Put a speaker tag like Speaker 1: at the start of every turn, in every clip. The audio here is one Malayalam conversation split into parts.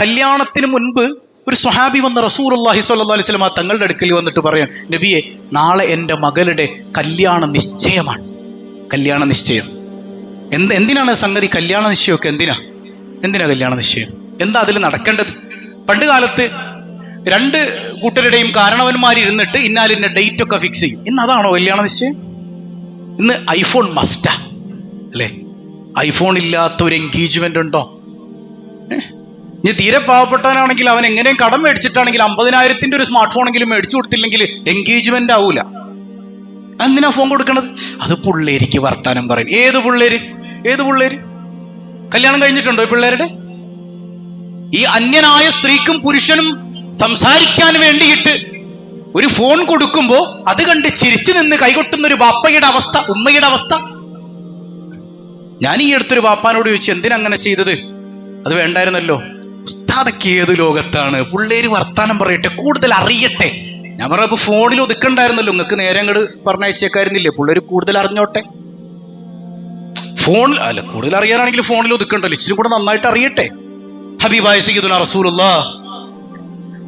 Speaker 1: കല്യാണത്തിന് മുൻപ് ഒരു സ്വഹാബി വന്ന റസൂർ അള്ളാഹി സ്വല്ലാ അലൈഹി സ്വലമ തങ്ങളുടെ അടുക്കൽ വന്നിട്ട് പറയാൻ നബിയെ നാളെ എന്റെ മകളുടെ കല്യാണ നിശ്ചയമാണ്. കല്യാണ നിശ്ചയം. എന്ത് എന്തിനാണ് സംഗതി? കല്യാണ നിശ്ചയമൊക്കെ എന്തിനാ? എന്തിനാ കല്യാണ നിശ്ചയം? എന്താ അതിൽ നടക്കേണ്ടത്? പണ്ട് കാലത്ത് രണ്ട് കൂട്ടരുടെയും കാരണവന്മാരിരുന്നിട്ട് ഇന്നാലിന്റെ ഡേറ്റ് ഒക്കെ ഫിക്സ് ചെയ്യും. ഇന്ന് അതാണോ കല്യാണ നിശ്ചയം? ഇന്ന് ഐഫോൺ മസ്റ്റാ അല്ലേ? ഐഫോൺ ഇല്ലാത്ത ഒരു എൻഗേജ്മെന്റ് ഉണ്ടോ? ഇനി തീരെ പാവപ്പെട്ടവനാണെങ്കിൽ അവൻ എങ്ങനെയും കടം മേടിച്ചിട്ടാണെങ്കിൽ അമ്പതിനായിരത്തിന്റെ ഒരു സ്മാർട്ട് ഫോണെങ്കിലും മേടിച്ചു കൊടുത്തില്ലെങ്കിൽ എൻഗേജ്മെന്റ് ആവൂല. എന്തിനാ ഫോൺ കൊടുക്കണത്? അത് പുള്ളേരിക്ക് വർത്താനം പറയും. ഏത് പിള്ളേര്? ഏത് പിള്ളേര്? കല്യാണം കഴിഞ്ഞിട്ടുണ്ടോ പിള്ളേരുടെ? ഈ അന്യനായ സ്ത്രീക്കും പുരുഷനും സംസാരിക്കാൻ വേണ്ടിയിട്ട് ഒരു ഫോൺ കൊടുക്കുമ്പോൾ അത് കണ്ട് ചിരിച്ചു നിന്ന് കൈകൊട്ടുന്ന ഒരു ബാപ്പയുടെ അവസ്ഥ ഉമ്മയുടെ അവസ്ഥ. ഞാൻ ഈ അടുത്തൊരു ബാപ്പാനോട് ചോദിച്ചു എന്തിനങ്ങനെ ചെയ്തത്? അത് വേണ്ടായിരുന്നല്ലോ. ഉസ്താദൊക്കെ ഏത് ലോകത്താണ്? പുള്ളേര് വർത്താനം പറയട്ടെ കൂടുതൽ അറിയട്ടെ. ഞാൻ പറഞ്ഞപ്പോ ഫോണിൽ ഒതുക്കണ്ടായിരുന്നല്ലോ നിങ്ങൾക്ക് നേരെ അങ്ങോട്ട് പറഞ്ഞയച്ചേക്കായിരുന്നില്ലേ? പുള്ളേര് കൂടുതൽ അറിഞ്ഞോട്ടെ. ഫോണിൽ അല്ല കൂടുതൽ അറിയാനാണെങ്കിൽ ഫോണിൽ ഒതുക്കണ്ടല്ലോ ഇച്ചിരി കൂടെ നന്നായിട്ട് അറിയട്ടെ. ഹബീബായ സയ്യിദുന റസൂലുള്ള.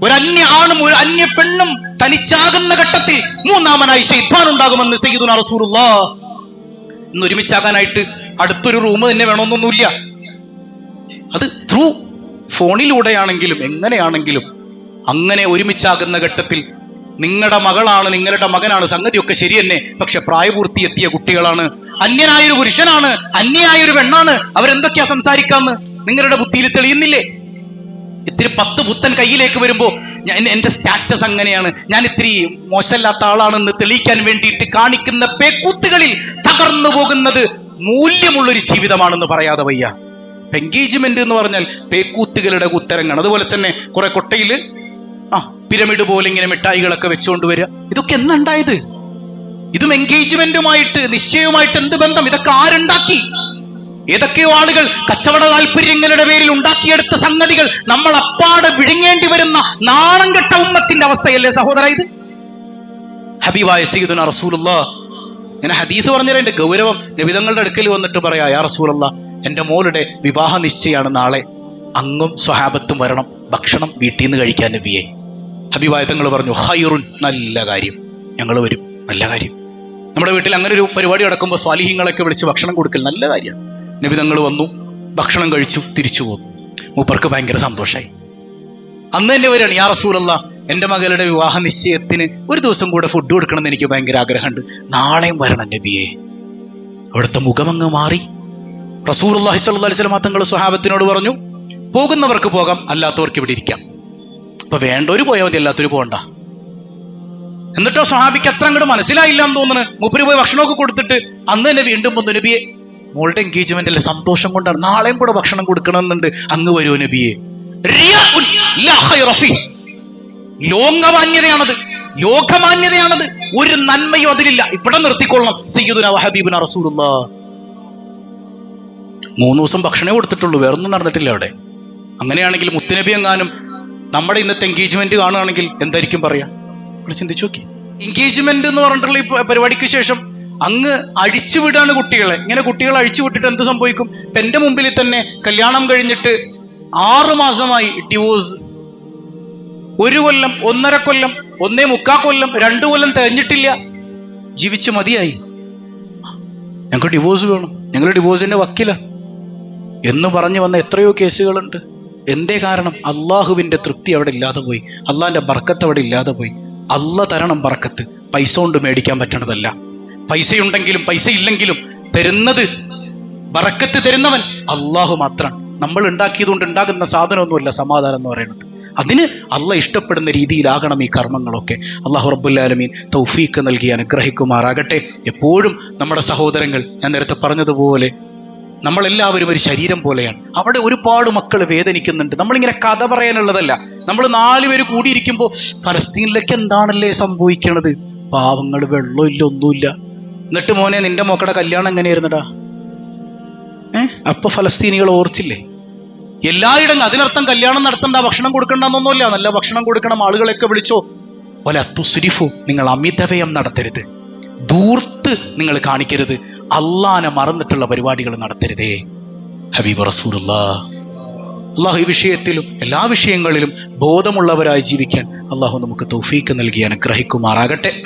Speaker 1: ഒരു അന്യ ആണും ഒരു അന്യ പെണ്ണും തനിച്ചാകുന്ന ഘട്ടത്തിൽ മൂന്നാമനായി ഷെയ്ത്താൻ ഉണ്ടാകുമെന്ന് സയ്യിദുന റസൂലുള്ള. ഇന്ന് ഒരുമിച്ചാകാനായിട്ട് അടുത്തൊരു റൂം തന്നെ വേണമെന്നൊന്നുമില്ല. അത് ത്രൂ ഫോണിലൂടെയാണെങ്കിലും എങ്ങനെയാണെങ്കിലും അങ്ങനെ ഒരുമിച്ചാകുന്ന ഘട്ടത്തിൽ നിങ്ങളുടെ മകളാണ് നിങ്ങളുടെ മകനാണ് സംഗതിയൊക്കെ ശരി തന്നെ പക്ഷെ പ്രായപൂർത്തി എത്തിയ കുട്ടികളാണ്. അന്യനായൊരു പുരുഷനാണ് അന്യായൊരു പെണ്ണാണ്. അവരെന്തൊക്കെയാ സംസാരിക്കാന്ന് നിങ്ങളുടെ ബുദ്ധിയിൽ തെളിയുന്നില്ലേ? ഇത്തിരി പത്ത് പുത്തൻ കയ്യിലേക്ക് വരുമ്പോ ഞാൻ എന്റെ സ്റ്റാറ്റസ് അങ്ങനെയാണ്. ഞാൻ ഇത്തിരി മോശമല്ലാത്ത ആളാണെന്ന് തെളിയിക്കാൻ വേണ്ടിയിട്ട് കാണിക്കുന്ന പേക്കൂത്തുകളിൽ തകർന്നു പോകുന്നത് മൂല്യമുള്ളൊരു ജീവിതമാണെന്ന് പറയാതെ വയ്യ. എൻഗേജ്മെന്റ് എന്ന് പറഞ്ഞാൽ പേക്കൂത്തുകളുടെ കുത്തരങ്ങാണ് അതുപോലെ തന്നെ കുറെ കൊട്ടയിൽ ആ പിരമിഡ് പോലെ ഇങ്ങനെ മിഠായികളൊക്കെ വെച്ചുകൊണ്ട് വരിക. ഇതൊക്കെ എന്നുണ്ടായത് ഇതും എൻഗേജ്മെന്റുമായിട്ട് നിശ്ചയവുമായിട്ട് എന്ത് ബന്ധം? ഇതൊക്കെ ആരുണ്ടാക്കി? ഏതൊക്കെയോ ആളുകൾ കച്ചവട താല്പര്യങ്ങളുടെ പേരിൽ ഉണ്ടാക്കിയെടുത്ത സംഗതികൾ നമ്മൾ അപ്പാടെ വിഴുങ്ങേണ്ടി വരുന്ന നാണം കെട്ട ഉമ്മത്തിന്റെ അവസ്ഥയല്ലേ സഹോദര ഇത്? ഹബീബായ സയ്യിദുന റസൂലുള്ള. ഇങ്ങനെ ഹദീസ് പറഞ്ഞാൽ എന്റെ ഗൗരവം നബിതങ്ങളുടെ അടുക്കൽ വന്നിട്ട് പറയാ യാ റസൂലുള്ള എന്റെ മോളുടെ വിവാഹ നിശ്ചയമാണ് നാളെ. അങ്ങും സ്വഹാബത്തും വരണം. ഭക്ഷണം വീട്ടിൽ നിന്ന് കഴിക്കാൻ നബിയെ. ഹബീബായ തങ്ങൾ പറഞ്ഞു ഹൈറുൻ നല്ല കാര്യം. ഞങ്ങൾ വരും. നല്ല കാര്യം. നമ്മുടെ വീട്ടിൽ അങ്ങനെ ഒരു പരിപാടി നടക്കുമ്പോൾ സ്വാലിഹ്യങ്ങളൊക്കെ വിളിച്ച് ഭക്ഷണം കൊടുക്കൽ നല്ല കാര്യമാണ്. നബി തങ്ങൾ വന്നു ഭക്ഷണം കഴിച്ചു തിരിച്ചു പോന്നു. മൂപ്പർക്ക് ഭയങ്കര സന്തോഷമായി അന്ന് തന്നെ വരികയാണ് യാ റസൂലല്ല എന്റെ മകളുടെ വിവാഹ നിശ്ചയത്തിന് ഒരു ദിവസം കൂടെ ഫുഡ് കൊടുക്കണം എന്ന് എനിക്ക് ഭയങ്കര ആഗ്രഹമുണ്ട്. നാളെയും വരണം നബിയെ. അവിടുത്തെ മുഖമങ്ങ് മാറി. റസൂൽ അള്ളാഹി സ്വല്ലി സ്വലമ തങ്ങൾ സ്വഹാബത്തിനോട് പറഞ്ഞു പോകുന്നവർക്ക് പോകാം അല്ലാത്തവർക്ക് ഇവിടെ ഇരിക്കാം. അപ്പൊ വേണ്ടവര് പോയാൽ മതി അല്ലാത്തവര് പോകണ്ട എന്നിട്ടോ സ്വഹാബിക്ക് അത്ര അങ്ങോട്ട് മനസ്സിലായില്ല എന്ന് തോന്നുന്നു. മുപ്പര് പോയി ഭക്ഷണമൊക്കെ കൊടുത്തിട്ട് അന്ന് തന്നെ വീണ്ടും വന്നു നബിയെ മോളുടെ എൻഗേജ്മെന്റ് അല്ലേ? സന്തോഷം കൊണ്ടാണ്. നാളെയും കൂടെ ഭക്ഷണം കൊടുക്കണമെന്നുണ്ട്. അങ്ങ് വരുമോ നബിയെ. ലോകമാന്യതയാണത്. ലോകമാന്യതയാണത്. ഒരു നന്മയും അതിലില്ല. ഇവിടെ നിർത്തിക്കൊള്ളണം. സയ്യിദുന വഹബീബുന റസൂലുള്ള മൂന്ന് ദിവസം ഭക്ഷണമേ കൊടുത്തിട്ടുള്ളൂ വേറൊന്നും നടന്നിട്ടില്ല അവിടെ. അങ്ങനെയാണെങ്കിൽ മുത്തുനബി എങ്ങാനും നമ്മുടെ ഇന്നത്തെ എൻഗേജ്മെന്റ് കാണുകയാണെങ്കിൽ എന്തായിരിക്കും പറയാ? ചിന്തിച്ചു നോക്കി. എൻഗേജ്മെന്റ് എന്ന് പറഞ്ഞിട്ടുള്ള ഈ പരിപാടിക്ക് ശേഷം അങ്ങ് അഴിച്ചു വിടാണ് കുട്ടികളെ. ഇങ്ങനെ കുട്ടികളെ അഴിച്ചു വിട്ടിട്ട് എന്ത് സംഭവിക്കും? ഇപ്പൊ എന്റെ മുമ്പിൽ തന്നെ കല്യാണം കഴിഞ്ഞിട്ട് ആറു മാസമായി ഡിവോഴ്സ് ഒരു കൊല്ലം ഒന്നര കൊല്ലം ഒന്നേ മുക്കാ കൊല്ലം രണ്ടു കൊല്ലം തെഞ്ഞിട്ടില്ല ജീവിച്ച് മതിയായി. ഞങ്ങൾക്ക് ഡിവോഴ്സ് വേണം. ഞങ്ങൾ ഡിവോഴ്സിന്റെ വക്കീലാണ് എന്ന് പറഞ്ഞു വന്ന എത്രയോ കേസുകളുണ്ട്. എന്തേ കാരണം? അള്ളാഹുവിന്റെ തൃപ്തി അവിടെ ഇല്ലാതെ പോയി. അള്ളാഹിന്റെ ബർക്കത്ത് അവിടെ ഇല്ലാതെ പോയി. അല്ല തരണം ബർക്കത്ത്. പൈസ കൊണ്ട് മേടിക്കാൻ പറ്റണതല്ല. പൈസയുണ്ടെങ്കിലും പൈസ ഇല്ലെങ്കിലും തരുന്നത് ബറക്കത്ത് തരുന്നവൻ അള്ളാഹു മാത്രമാണ് നമ്മൾ ഉണ്ടാക്കിയതുകൊണ്ട് ഉണ്ടാകുന്ന സാധനമൊന്നുമല്ല സമാധാനം എന്ന് പറയുന്നത്. അതിന് അല്ല ഇഷ്ടപ്പെടുന്ന രീതിയിലാകണം ഈ കർമ്മങ്ങളൊക്കെ. അള്ളാഹു റബ്ബുല്ലാലമീൻ തൗഫീക്ക് നൽകി അനുഗ്രഹിക്കുമാറാകട്ടെ. എപ്പോഴും നമ്മുടെ സഹോദരങ്ങൾ ഞാൻ നേരത്തെ പറഞ്ഞതുപോലെ നമ്മളെല്ലാവരും ഒരു ശരീരം പോലെയാണ്. അവിടെ ഒരുപാട് മക്കൾ വേദനിക്കുന്നുണ്ട്. നമ്മളിങ്ങനെ കഥ പറയാനുള്ളതല്ല. നമ്മൾ നാലുപേര് കൂടിയിരിക്കുമ്പോൾ ഫലസ്തീനിലേക്ക് എന്താണല്ലേ സംഭവിക്കണത്? പാവങ്ങൾ വെള്ളമില്ല ഒന്നുമില്ല. എന്നിട്ട് മോനെ നിന്റെ മക്കളുടെ കല്യാണം എങ്ങനെയായിരുന്നടാ? ഏ? അപ്പൊ ഫലസ്തീനികൾ ഓർച്ചില്ലേ എല്ലായിടങ്ങും അതിനർത്ഥം കല്യാണം നടത്തണ്ട ഭക്ഷണം കൊടുക്കണ്ടെന്നൊന്നുമില്ല. നല്ല ഭക്ഷണം കൊടുക്കണം ആളുകളെയൊക്കെ വിളിച്ചോ. പോലെ തുസുരിഫു നിങ്ങൾ അമിതവയം നടത്തരുത്. ദൂർത്ത് നിങ്ങൾ കാണിക്കരുത്. അള്ളാനെ മറന്നിട്ടുള്ള പരിപാടികൾ നടത്തരുതേ. ഹബീബ് റസൂലുള്ള. അള്ളാഹു ഈ വിഷയത്തിലും എല്ലാ വിഷയങ്ങളിലും ബോധമുള്ളവരായി ജീവിക്കാൻ അള്ളാഹു നമുക്ക് തൗഫീക്ക് നൽകി അനുഗ്രഹിക്കുമാറാകട്ടെ.